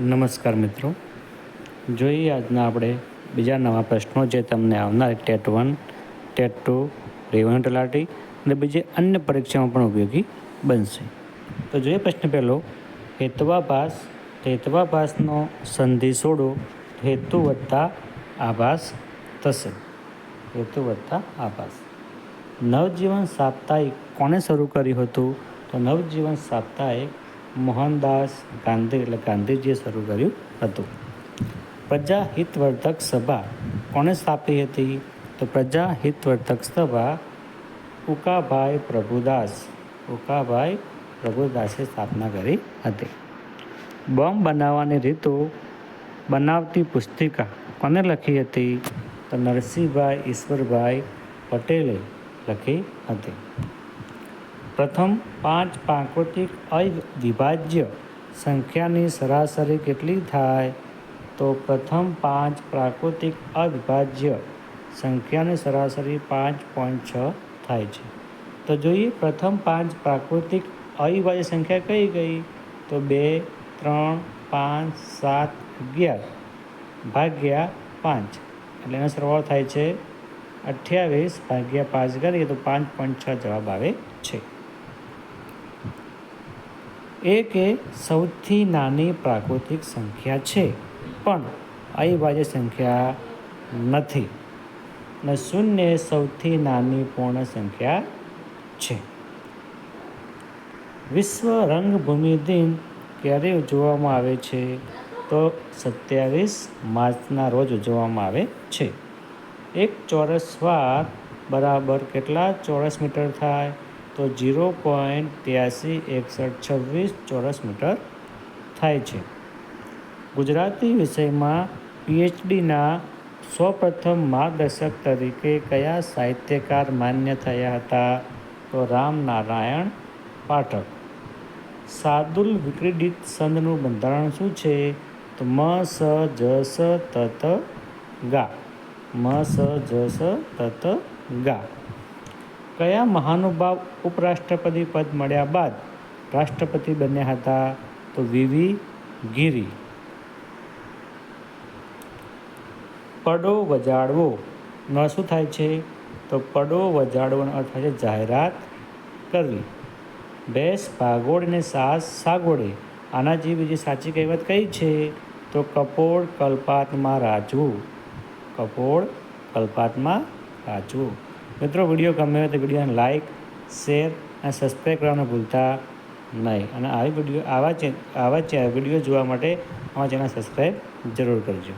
નમસ્કાર મિત્રો. જોઈએ આજના આપણે બીજા નવા પ્રશ્નો જે તમને આવનાર TET one, TET two revenue તલાટી અને બીજી અન્ય પરીક્ષામાં પણ ઉપયોગી બનશે. તો જોઈએ પ્રશ્ન પહેલો હેતવાભાસ હેતવાભાસનો સંધિ છોડો હેતુ વત્તા આભાસ થશે. હેતુ વત્તા આભાસ. નવજીવન સાપ્તાહિક કોણે શરૂ કર્યું હતું? તો નવજીવન સાપ્તાહિક મોહનદાસ ગાંધી એટલે ગાંધીજીએ શરૂ કર્યું હતું. પ્રજા હિતવર્ધક સભા કોણે સ્થાપી હતી? તો પ્રજા હિતવર્ધક સભા ઉકાભાઈ પ્રભુદાસ, ઉકાભાઈ પ્રભુદાસે સ્થાપના કરી હતી. બોમ્બ બનાવવાની રીતો બનાવતી પુસ્તિકા કોને લખી હતી? તો નરસિંહભાઈ ઈશ્વરભાઈ પટેલે લખી હતી. પ્રથમ પાંચ પ્રાકૃતિક અવિભાજ્ય સંખ્યાની સરાસરી કેટલી થાય? તો પ્રથમ પાંચ પ્રાકૃતિક અવિભાજ્ય સંખ્યાની સરાસરી પાંચ પોઈન્ટ છ થાય છે. તો જોઈએ પ્રથમ પાંચ પ્રાકૃતિક અવિભાજ્ય સંખ્યા કઈ ગઈ? તો બે, ત્રણ, પાંચ, સાત, અગિયાર ભાગ્યા પાંચ. એટલે એનો સરવાળો થાય છે અઠ્યાવીસ ભાગ્યા પાંચ કરીએ તો પાંચ પોઈન્ટ છ જવાબ આવે છે. એક એ સૌથી નાની પ્રાકૃતિક સંખ્યા છે, પણ અવિભાજ્ય સંખ્યા નથી અને શૂન્ય સૌથી નાની પૂર્ણ સંખ્યા છે. વિશ્વ રંગભૂમિ દિન ક્યારે ઉજવવામાં આવે છે? તો સત્યાવીસ માર્ચના રોજ ઉજવવામાં આવે છે. એક ચોરસ વાર બરાબર કેટલા ચોરસ મીટર થાય? તો જીરો પોઈન્ટ ત્યાસી એકસઠ છવ્વીસ ચોરસ મીટર થાય છે. ગુજરાતી વિષયમાં પીએચડીના સૌપ્રથમ માર્ગદર્શક તરીકે કયા સાહિત્યકાર માન્ય થયા હતા? તો રામનારાયણ પાઠક. સાદુલ વિક્રીડિત સંદનું બંધારણ શું છે? તો મ, સ, જ, સ તત ગા. મ, સ, જ, સ તત ગા. કયા મહાનુભાવ ઉપરાષ્ટ્રપતિ પદ મળ્યા બાદ રાષ્ટ્રપતિ બન્યા હતા? તો વીવી ગીરી. પડો વજાડવો. નો શું થાય છે? તો પડો વજાડવાનો અર્થ થાય છે જાહેરાત કરવી. ભેંસ ભાગોળને સાસ સાગોળે. આના જેવી બીજી સાચી કહેવત કઈ છે? તો કપોળ કલ્પાતમાં રાજવું કપોળ કલ્પાતમાં રાજવું મિત્રો, વીડિયો ગમે તો વિડીયોને લાઇક શેર અને સબસ્ક્રાઈબ કરવાનું ભૂલતા નહીં. અને આવી વીડિયો આવા આવા વીડિયો જોવા માટે અમારા ચેનલ સબસ્ક્રાઈબ જરૂર કરજો.